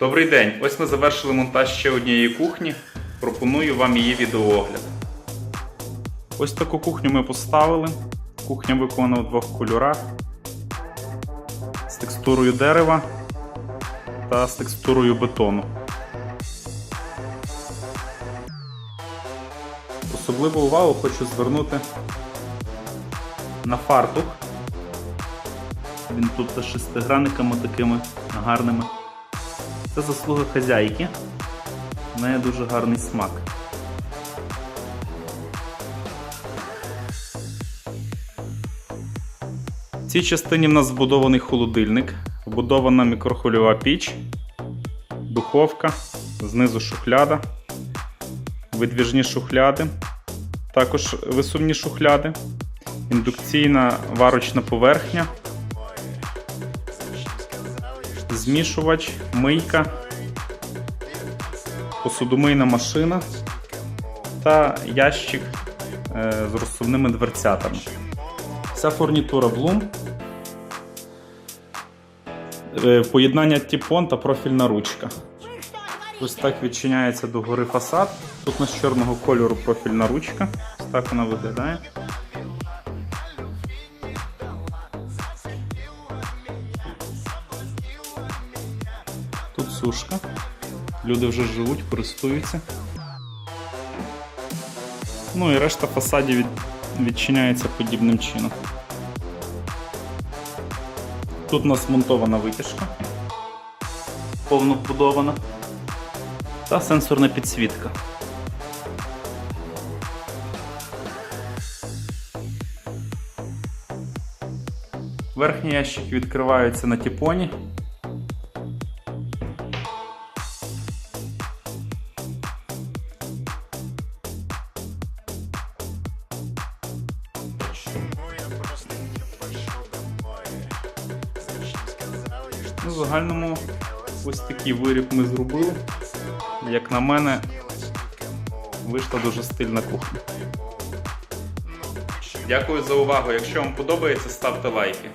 Добрий день! Ось ми завершили монтаж ще однієї кухні. Пропоную вам її відеоогляд. Ось таку кухню ми поставили. Кухня виконана в двох кольорах з текстурою дерева та з текстурою бетону. Особливу увагу хочу звернути на фартух. Він тут з шестигранниками такими гарними. Це заслуга хазяйки. В неї дуже гарний смак. В цій частині в нас збудований холодильник, вбудована мікрохвильова піч, духовка, знизу шухляда, видвіжні шухляди, також висувні шухляди, індукційна варочна поверхня, змішувач, мийка, посудомийна машина та ящик е, з розсувними дверцятами. Вся фурнітура Bloom. Е, Поєднання тіпон та профільна ручка. Ось так відчиняється догори фасад. Тут у нас чорного кольору профільна ручка. Ось так вона виглядає. Сушка. Люди вже живуть, користуються. Ну і решта фасадів від... відчиняється подібним чином. Тут у нас монтована витяжка, повно вбудована, та сенсорна підсвітка. Верхній ящик відкривається на тіпоні. Ну, в загальному ось такий виріб ми зробили. Як на мене, вийшла дуже стильна кухня. Дякую за увагу. Якщо вам подобається, ставте лайки.